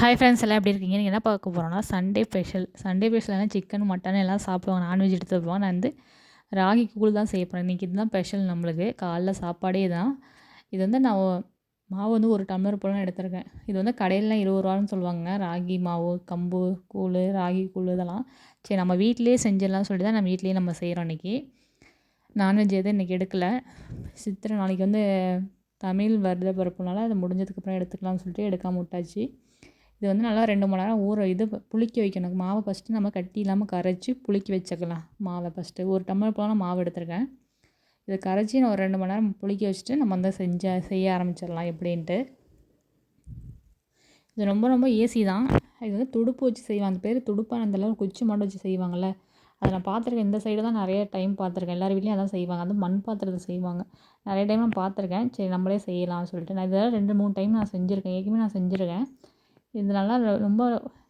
Hi friends எல்லாம் எப்படி இருக்கீங்க? நீங்கள் என்ன பார்க்க போகிறோன்னா சண்டே ஸ்பெஷல் சண்டே ஸ்பெஷல்னா சிக்கன் மட்டன் எல்லாம் சாப்பிடுவாங்க. நான்வெஜ் எடுத்துப்போம். நான் வந்து ராகி கூழ் தான் செய்ய போகிறேன் இன்றைக்கி இதுதான் ஸ்பெஷல் நம்மளுக்கு. காலைல சாப்பாடே தான். இது வந்து நான் மாவு வந்து ஒரு டம்ளர் போல் எடுத்திருக்கேன். இது வந்து கடையிலலாம் இருபது ரூபான்னு சொல்லுவாங்க. ராகி மாவு கம்பு கூழ் ராகி கூழ் இதெல்லாம். சரி நம்ம வீட்டிலேயே செஞ்சிடலாம்னு சொல்லி தான் நம்ம வீட்லேயே நம்ம செய்கிறோம் இன்றைக்கி நான்வெஜ் எதுவும் இன்றைக்கி எடுக்கலை. சித்திரை நாளைக்கு வந்து தமிழ் வருட பிறப்புனால அது முடிஞ்சதுக்கப்புறம் எடுத்துக்கலாம்னு சொல்லிட்டு எடுக்காமல் விட்டாச்சு. இது வந்து நல்லா ரெண்டு மணி நேரம் ஊற இது புளிக்க வைக்கணும். மாவை ஃபஸ்ட்டு நம்ம கட்டி இல்லாமல் கரைச்சி புளிக்க வச்சுக்கலாம். மாவை ஃபஸ்ட்டு ஒரு டம்ளர் போல் நான் மாவு எடுத்துருக்கேன். இதை கரைச்சி நான் ஒரு ரெண்டு மணி நேரம் புளிக்க வச்சுட்டு நம்ம வந்து செஞ்ச செய்ய ஆரம்பிச்சிடலாம் எப்படின்ட்டு. இது ரொம்ப ரொம்ப ஈஸி தான். இது வந்து துடுப்பு வச்சு செய்வாங்க. அந்த பேர் துடுப்பாக அந்த குச்சி மட்டும் வச்சு செய்வாங்கள்ல அதை நான் பார்த்துருக்கேன். இந்த சைடு தான் நிறைய டைம் பார்த்துருக்கேன். எல்லார் வீட்லேயும் அதான் செய்வாங்க. அது மண் பாத்திரத்தை செய்வாங்க. நிறைய டைம் நான் பார்த்துருக்கேன். சரி நம்மளே செய்யலாம்னு சொல்லிட்டு. நான் இதெல்லாம் ரெண்டு மூணு டைம் நான் செஞ்சுருக்கேன். ஏற்கனவே நான் செஞ்சுருக்கேன். இது நல்லா ரொம்ப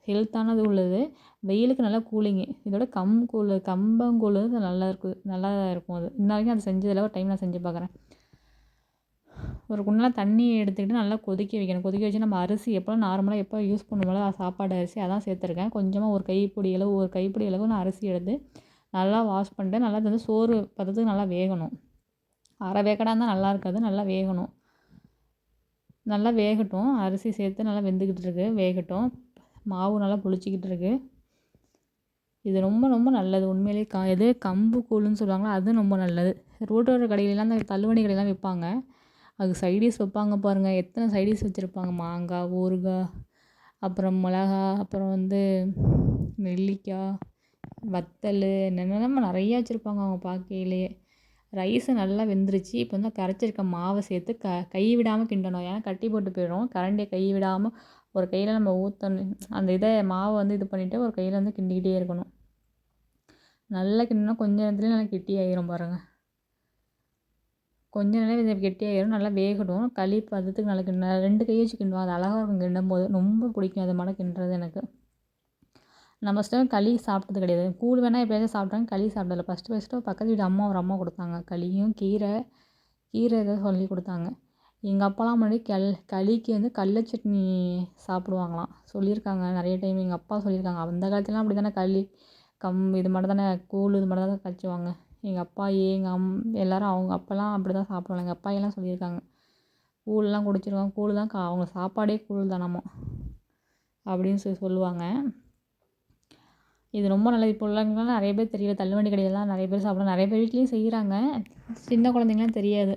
ஹெல்த்தானது உள்ளது. வெயிலுக்கு நல்லா கூலிங்கு இதோட கம்பங்கூழ் கம்பங்கூழ் நல்லா இருக்குது நல்லா இருக்கும் அது. இன்ன வரைக்கும் அது செஞ்சதில்லை ஒரு டைம் நான் செஞ்சு பார்க்குறேன் ஒரு குண்டால தண்ணி எடுத்துக்கிட்டு நல்லா கொதிக்க வைக்கணும். கொதிக்க வச்சு நம்ம அரிசி எப்போலாம் நார்மலாக எப்போ யூஸ் பண்ணுவோம்ல சாப்பாடு அரிசி அதான் சேர்த்துருக்கேன். கொஞ்சமாக ஒரு கைப்பிடி அளவு ஒரு கைப்பிடி அளவு நான் அரிசி எடுத்து நல்லா வாஷ் பண்ணிட்டு நல்லா வந்து சோறு பதத்துக்கு நல்லா வேகணும். அரை வேக்கடாக இருந்தால் நல்லா இருக்காது நல்லா வேகணும். நல்லா வேகட்டும். அரிசி சேர்த்து நல்லா வெந்துக்கிட்டு இருக்கு. வேகட்டும். மாவு நல்லா புளிச்சிக்கிட்டு இருக்குது இது ரொம்ப ரொம்ப நல்லது. உண்மையிலேயே க எது கம்பு கூழுன்னு சொல்லுவாங்களோ? அதுவும் ரொம்ப நல்லது. ரோட்டோர கடையிலலாம் அந்த தள்ளுவண்டி கடையெல்லாம் விற்பாங்க. அதுக்கு சைடிஷ் வைப்பாங்க பாருங்கள் எத்தனை சைடிஷ் வச்சுருப்பாங்க? மாங்காய் ஊறுகாய் அப்புறம் மிளகா அப்புறம் வந்து நெல்லிக்காய் வத்தல் என்னென்னமோ நிறையா வச்சுருப்பாங்க அவங்க பார்க்கையிலேயே. ரைஸு நல்லா வெந்துருச்சு. இப்போ வந்து கரைச்சிருக்க மாவை சேர்த்து க கை விடாமல் கிண்டணும். ஏன்னா கட்டி போட்டு போயிடும். கரண்டியை கை விடாமல் ஒரு கையில் நம்ம ஊற்றணும் அந்த இதை மாவை வந்து இது பண்ணிவிட்டு ஒரு கையில் வந்து கிண்டிக்கிட்டே இருக்கணும். நல்லா கிண்டினா கொஞ்ச நேரத்துலேயே நல்லா கெட்டியாயிரும் பாருங்கள் கொஞ்ச நேரம் இது கெட்டியாயிரும். நல்லா வேகட்டும். களி பதத்துக்கு நல்லா கிண்ட ரெண்டு கை வச்சு கிண்டுவோம் அது அழகாக இருக்கும் கிண்டும் போது ரொம்ப பிடிக்கும். அது மாதிரி கிண்டுறது எனக்கு. நான் ஃபஸ்ட் டைம் களி சாப்பிட்டது கிடையாது. கூழ் வேணால் எப்போயாவது சாப்பிட்றாங்க களி சாப்பிட்டதில்ல ஃபஸ்ட்டு ஃபஸ்ட்டு பக்கத்து வீட்டு அம்மா ஒரு அம்மா கொடுத்தாங்க. களியும் கீரை கீரை ஏதோ சொல்லி கொடுத்தாங்க. எங்கள் அப்பாலாம் முன்னாடி கல் களிக்கு வந்து கடல சட்னி சாப்பிடுவாங்களாம். சொல்லியிருக்காங்க. நிறைய டைம் எங்கள் அப்பா சொல்லியிருக்காங்க. அந்த காலத்துலலாம் அப்படி தானே களி? கம் இது மட்டும் தானே கூழ் இது மட்டும் தான் கழிச்சுவாங்க. எங்கள் அப்பா எங்கள் அம் எல்லோரும் அவங்க அப்பெல்லாம் அப்படி தான் சாப்பிடுவாங்க எங்கள் அப்பாயெல்லாம் சொல்லியிருக்காங்க. கூழ்லாம் குடிச்சிருவாங்க. கூழ் தான் கா அவங்க சாப்பாடே கூழ் தானாமா அப்படின்னு சொல்லி சொல்லுவாங்க. இது ரொம்ப நல்லது. இப்போ உள்ளவங்களாம் நிறைய பேர் தெரியல. தள்ளுவண்டி கடையிலலாம் நிறைய பேர் சாப்பிட நிறைய பேர் வீட்லேயும் செய்கிறாங்க சின்ன குழந்தைங்கலாம் தெரியாது.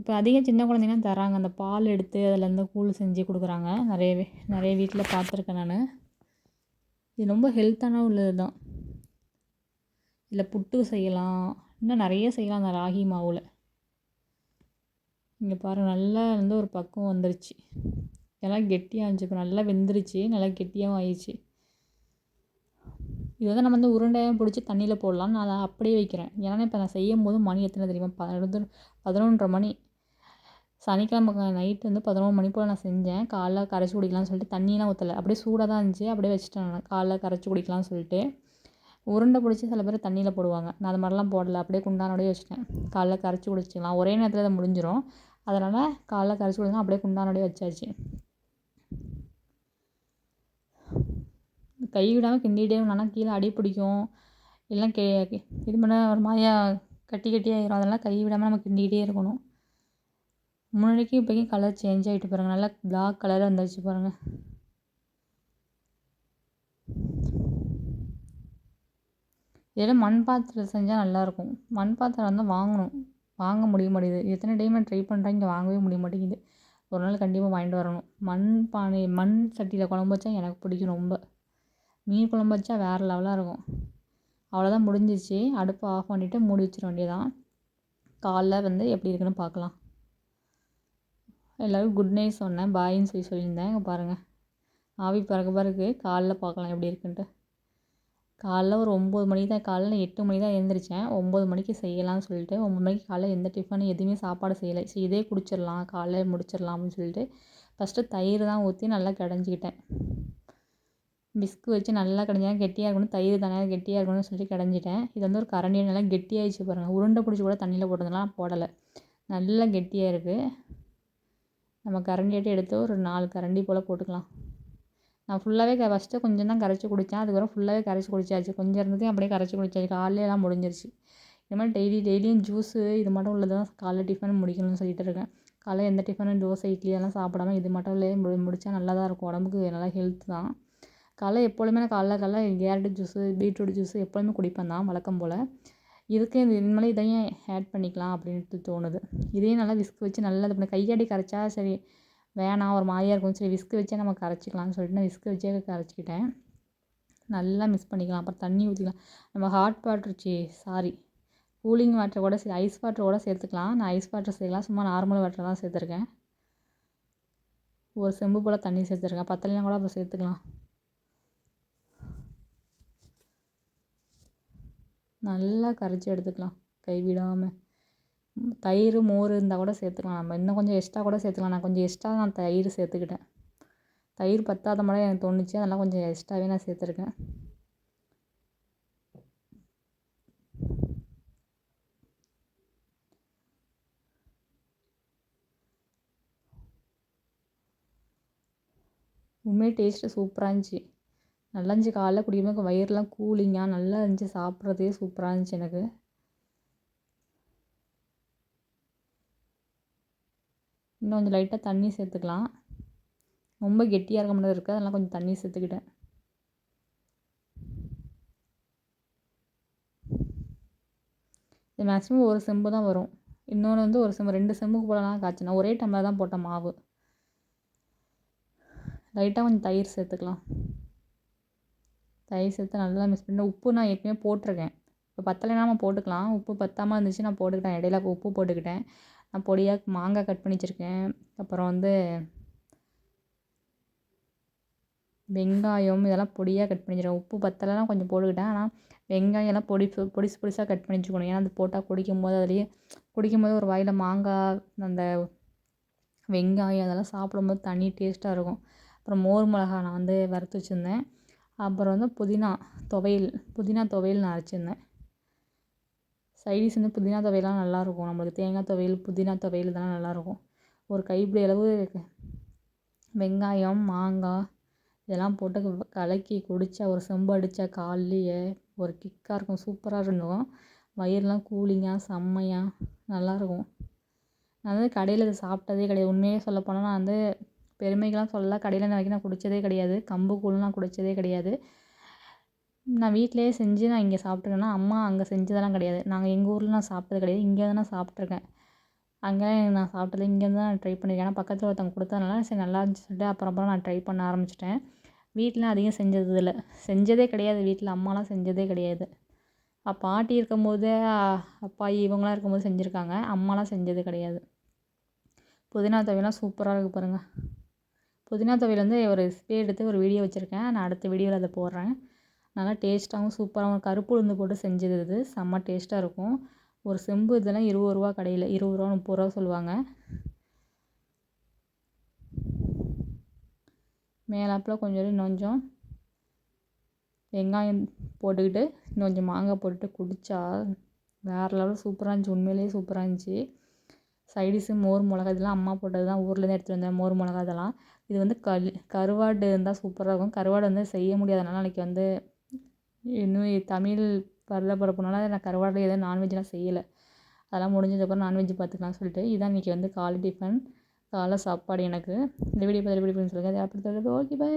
இப்போ அதிகம் சின்ன குழந்தைங்கலாம் தராங்க அந்த பால் எடுத்து அதுலேருந்து கூழ் செஞ்சு கொடுக்குறாங்க. நிறையவே நிறைய வீட்டில் பார்த்துருக்கேன் நான். இது ரொம்ப ஹெல்த்தான உள்ளது தான் இதில் புட்டு செய்யலாம். இன்னும் நிறைய செய்யலாம் அந்த ராகி மாவில். இங்கே பாருங்கள் நல்லா வந்து ஒரு பக்கம் வந்துருச்சு. நல்லா கெட்டியாக இருந்துச்சு. இப்போ நல்லா வெந்துருச்சு. நல்லா கெட்டியாகவும் ஆயிடுச்சு. இதை வந்து நம்ம வந்து உருண்டையாக பிடிச்சி தண்ணியில் போடலாம் நான் அதை அப்படியே வைக்கிறேன். ஏன்னா இப்போ நான் செய்யும் போது மணி எத்தனை தெரியுமா? பதினொன்று பதினொன்றரை மணி. சனிக்கிழமை நைட்டு வந்து பதினொன்று மணி போல் நான் செஞ்சேன். காலைல கரைச்சி குடிக்கலாம்னு சொல்லிட்டு தண்ணியெலாம் ஊற்றலை அப்படியே சூடாக தான் இருந்துச்சு. அப்படியே வச்சுட்டேன் நான். காலைல கரைச்சி குடிக்கலாம்னு சொல்லிட்டு. உருண்டை பிடிச்சி சில பேர் தண்ணியில் போடுவாங்க. நான் அது மாதிரிலாம் போடலை. அப்படியே குண்டானோடய வச்சுட்டேன். காலைல கரைச்சி குடிச்சிக்கலாம். ஒரே நேரத்தில் அதை முடிஞ்சிடும் அதனால் காலைல கரைச்சி குடிக்கலாம் அப்படியே குண்டானோடய வச்சாச்சு. கை விடாமல் கிண்டிகிட்டே இருந்தோம்னா கீழே அடி பிடிக்கும். இல்லைனா கே இது பண்ண ஒரு மாதிரியாக கட்டி கட்டியாயிரும் அதெல்லாம் கை விடாமல் நம்ம கிண்டிக்கிட்டே இருக்கணும். முன்னாடிக்கும் இப்போக்கும் கலர் சேஞ்ச் ஆகிட்டு பாருங்கள் நல்லா பிளாக் கலராக வந்துருச்சு பாருங்கள் இதெல்லாம் மண் பாத்திரத்தில் செஞ்சால் நல்லாயிருக்கும் மண் பாத்திரம் வந்து வாங்கணும். வாங்க முடிய மாட்டேங்குது. எத்தனை டைம் நான் ட்ரை பண்ணுறேன் இங்கே வாங்கவே முடிய மாட்டேங்குது. ஒரு நாள் கண்டிப்பாக வாங்கிட்டு வரணும். மண் பானை மண் சட்டியில் குழம்பு வச்சா எனக்கு பிடிக்கும் ரொம்ப. மீன் குழம்பு வச்சா வேறு லெவலாக இருக்கும். அவ்வளோதான் முடிஞ்சிச்சு அடுப்பை ஆஃப் பண்ணிவிட்டு மூடி வச்சிட வேண்டியதான் காலைல வந்து எப்படி இருக்குன்னு பார்க்கலாம். எல்லோரும் குட் நைட் சொன்னேன். பாயின்னு சொல்லி சொல்லியிருந்தேன். இங்கே பாருங்கள் ஆவி பறக்க பிறகு காலைல பார்க்கலாம் எப்படி இருக்குன்ட்டு. காலைல ஒரு ஒம்பது மணிக்கு தான் காலைல எட்டு மணி தான் எழுந்திரிச்சேன். ஒம்பது மணிக்கு செய்யலாம்னு சொல்லிட்டு ஒம்பது மணிக்கு காலைல எந்த டிஃபன் எதுவுமே சாப்பாடு செய்யலை. சரி இதே குடிச்சிடலாம். காலைல முடிச்சிடலாம் அப்படின்னு சொல்லிட்டு ஃபஸ்ட்டு தயிர் தான் ஊற்றி நல்லா கடைஞ்சிக்கிட்டேன். பிஸ்கு வச்சு நல்லா கடைஞ்சேன் கெட்டியாக இருக்கணும் தயிர் தானே கெட்டியாக இருக்கணும்னு சொல்லி கடைஞ்சிட்டேன். இது வந்து ஒரு கரண்டி நல்லா கெட்டியாகிடுச்சு பாருங்கள் உருண்டை பிடிச்சி கூட தண்ணியில் போட்டதெல்லாம் போடலை. நல்லா கெட்டியாக இருக்குது நம்ம கரண்டியாட்டி எடுத்து ஒரு நாலு கரண்டி போல் போட்டுக்கலாம். நான் ஃபுல்லாகவே க ஃபஸ்ட்டு கொஞ்சம் தான் கரைச்சி குடித்தேன். அதுக்கப்புறம் ஃபுல்லாகவே கரைச்சி குடிச்சாச்சு. கொஞ்சம் இருந்ததையும் அப்படியே கரைச்சி குடிச்சாச்சு. காலையில எல்லாம் முடிஞ்சிருச்சு. இது மாதிரி டெய்லி டெய்லியும் ஜூஸு இது மட்டும் உள்ளது தான் காலைல டிஃபன் முடிக்கணும்னு சொல்லிட்டு இருக்கேன். காலையில் எந்த டிஃபனும் தோசை இட்லி எல்லாம் சாப்பிடாம இது மட்டும் முடி முடித்தா நல்லா தான் இருக்கும். உடம்புக்கு நல்லா ஹெல்த் தான். காலைல எப்பொழுதுமே நான் காலைல காலைல கேரட்டு ஜூஸு பீட்ரூட் ஜூஸு எப்பொழுதுமே குடிப்பேன் தான் வழக்கம் போல். இதுக்கு இந்த இனிமேல் இதையும் ஆட் பண்ணிக்கலாம் அப்படின்ட்டு தோணுது. இதையும் நல்லா விஸ்க் வச்சு நல்லா இது பண்ணி கையாடி கரைச்சா சரி வேணாம் ஒரு மாதிரியாக இருக்கும். சரி விஸ்க் வச்சே நம்ம கரைச்சிக்கலாம்னு சொல்லிட்டு நான் விஸ்க் வச்சே கரைச்சிக்கிட்டேன். நல்லா மிக்ஸ் பண்ணிக்கலாம். அப்புறம் தண்ணி ஊற்றிக்கலாம் நம்ம ஹாட் வாட்டர் சி சாரி கூலிங் வாட்டர் கூட சே ஐஸ் வாட்டர் கூட சேர்த்துக்கலாம். நான் ஐஸ் வாட்டர் சேர்க்கலாம். சும்மா நார்மல் வாட்டர் தான் சேர்த்துருக்கேன். ஒரு செம்பு போல் தண்ணி சேர்த்துருக்கேன். பத்தலைனா கூட அப்புறம் சேர்த்துக்கலாம். நல்லா கரைச்சி எடுத்துக்கலாம். கைவிடாமல் தயிர் மோர் இருந்தால் கூட சேர்த்துக்கலாம். நம்ம இன்னும் கொஞ்சம் எக்ஸ்ட்ரா கூட சேர்த்துக்கலாம். நான் கொஞ்சம் எக்ஸ்ட்ரா நான் தயிர் சேர்த்துக்கிட்டேன். தயிர் பத்தாத மாதிரி எனக்கு தோணுச்சு. அதெல்லாம் கொஞ்சம் எக்ஸ்ட்ராவே நான் சேர்த்துருக்கேன். உண்மையே டேஸ்ட்டு சூப்பராக இருந்துச்சு. நல்லா இருந்துச்சு காலைல குடிக்கும்போது வயிறுலாம் கூலிங்காக நல்லா இருந்துச்சு. சாப்பிட்றதே சூப்பராக இருந்துச்சு எனக்கு. இன்னும் கொஞ்சம் லைட்டாக தண்ணி சேர்த்துக்கலாம். ரொம்ப கெட்டியாக இருக்க மாதிரி இருக்குது அதெல்லாம் கொஞ்சம் தண்ணி சேர்த்துக்கிட்டேன். இது மேக்ஸிமம் ஒரு செம்பு தான் வரும். இன்னொன்று வந்து ஒரு செம்பு ரெண்டு செம்புக்கு போலலாம் காய்ச்சினா ஒரே டம்ளர் தான் போட்டேன் மாவு. லைட்டாக கொஞ்சம் தயிர் சேர்த்துக்கலாம். தயிர் சேர்த்து நல்லா மிக்ஸ் பண்ணி உப்பு நான் ஏற்கனவே போட்டிருக்கேன். இப்போ பத்தலைனா நம்ம போட்டுக்கலாம். உப்பு பத்தாமல் இருந்துச்சு நான் போட்டுக்கிட்டேன். இடையில உப்பு போட்டுக்கிட்டேன். நான் பொடியாக மாங்காய் கட் பண்ணி வச்சுருக்கேன். அப்புறம் வந்து வெங்காயம் இதெல்லாம் பொடியாக கட் பண்ணிச்சிருக்கேன் உப்பு பத்தலைலாம் கொஞ்சம் போட்டுக்கிட்டேன். ஆனால் வெங்காயம் எல்லாம் பொடி பொடிசு பொடிசாக கட் பண்ணி வச்சுக்கணும். ஏன்னா அது போட்டால் குடிக்கும்போது அதுலேயே குடிக்கும்போது ஒரு வாயில் மாங்காய் அந்த வெங்காயம் அதெல்லாம் சாப்பிடும்போது தனி டேஸ்ட்டாக இருக்கும். அப்புறம் மோர் மிளகா நான் வந்து வறுத்து வச்சுருந்தேன். அப்புறம் வந்து புதினா துவையல் புதினா துவையல் நான் அரைச்சிருந்தேன். சைடிஷ் வந்து புதினா துவையல்லாம் நல்லாயிருக்கும். நம்மளுக்கு தேங்காய் துவையல் புதினா துவையல் இதெல்லாம் நல்லாயிருக்கும். ஒரு கைப்பிடி அளவு வெங்காயம் மாங்காய் இதெல்லாம் போட்டு கலக்கி குடித்தா ஒரு செம்பு அடித்தா காலையே ஒரு கிக்காக இருக்கும். சூப்பராக இருந்தோம் வயிறுலாம் கூலிங்காக செம்மையாக நல்லாயிருக்கும். நான் வந்து கடையில் இதை சாப்பிட்டதே கிடையாது. உண்மையே சொல்லப்போனால் நான் வந்து பெருமைக்கெல்லாம் சொல்லலாம் கடையில் நான் வரைக்கும் நான் குடித்ததே கிடையாது. கம்பு கூழ் நான் குடித்ததே கிடையாது. நான் வீட்டிலேயே செஞ்சு நான் இங்கே சாப்பிட்ருக்கேன்னா அம்மா அங்கே செஞ்சதெல்லாம் கிடையாது. நாங்கள் எங்கள் ஊரில் நான் சாப்பிட்டது கிடையாது. இங்கே தான் நான் சாப்பிட்ருக்கேன் அங்கே நான் சாப்பிட்டது இங்கேருந்து தான் நான் ட்ரை பண்ணியிருக்கேன் ஏன்னா பக்கத்தில் ஒருத்தவங்க கொடுத்ததுனால சரி நல்லா இருந்துச்சு சொல்லிட்டு அப்புறம் அப்புறம் நான் ட்ரை பண்ண ஆரம்பிச்சிட்டேன். வீட்டில் அதிகம் செஞ்சது இல்லை. செஞ்சதே கிடையாது. வீட்டில் அம்மாலாம் செஞ்சதே கிடையாது. பாட்டி இருக்கும்போது அப்பா இவங்களாம் இருக்கும்போது செஞ்சுருக்காங்க. அம்மாலாம் செஞ்சது கிடையாது. புதினா துவையெல்லாம் சூப்பராக இருக்குது பாருங்கள் புதினா துவையல் வந்து ஒரு ரெசிபி எடுத்து ஒரு வீடியோ வச்சுருக்கேன். நான் அடுத்த வீடியோவில் அதை போடுறேன். நல்லா டேஸ்ட்டாகவும் சூப்பராகவும் கருப்பு உளுந்து போட்டு செஞ்சது இது. செம்ம டேஸ்ட்டாக இருக்கும். ஒரு செம்பு இதெல்லாம் இருபது ரூபா கடையில் இருபது ரூபா முப்பது ரூபா சொல்லுவாங்க. மேலாப்பில் கொஞ்சம் இன்னும் கொஞ்சம் வெங்காயம் போட்டுக்கிட்டு இன்னும் கொஞ்சம் மாங்காய் போட்டுட்டு குடித்தா வேறு லெவலில் சூப்பராக இருந்துச்சு. உண்மையிலேயே சூப்பராக இருந்துச்சு. சைடிஸு மோர் மிளகா இதெல்லாம் அம்மா போட்டது தான் ஊர்லேருந்து எடுத்துகிட்டு வந்தேன் மோர் மிளகா இதெல்லாம். இது வந்து கல் கருவாடு இருந்தால் சூப்பராக இருக்கும். கருவாடு வந்து செய்ய முடியாதனால அன்றைக்கி வந்து இன்னும் தமிழ் வருடப்பிறப்புனால நான் கருவாடு எதுவும் நான்வெஜ்லாம் செய்யலை. அதெல்லாம் முடிஞ்சதுக்கப்புறம் நான்வெஜ் பார்த்துக்கலாம்னு சொல்லிட்டு இதான் இன்றைக்கி வந்து காலை டிஃபன் காலை சாப்பாடு எனக்கு. இந்த வீடியோ பார்த்து எப்படி சொல்லுங்கள் அதை அப்படி ஓகே பை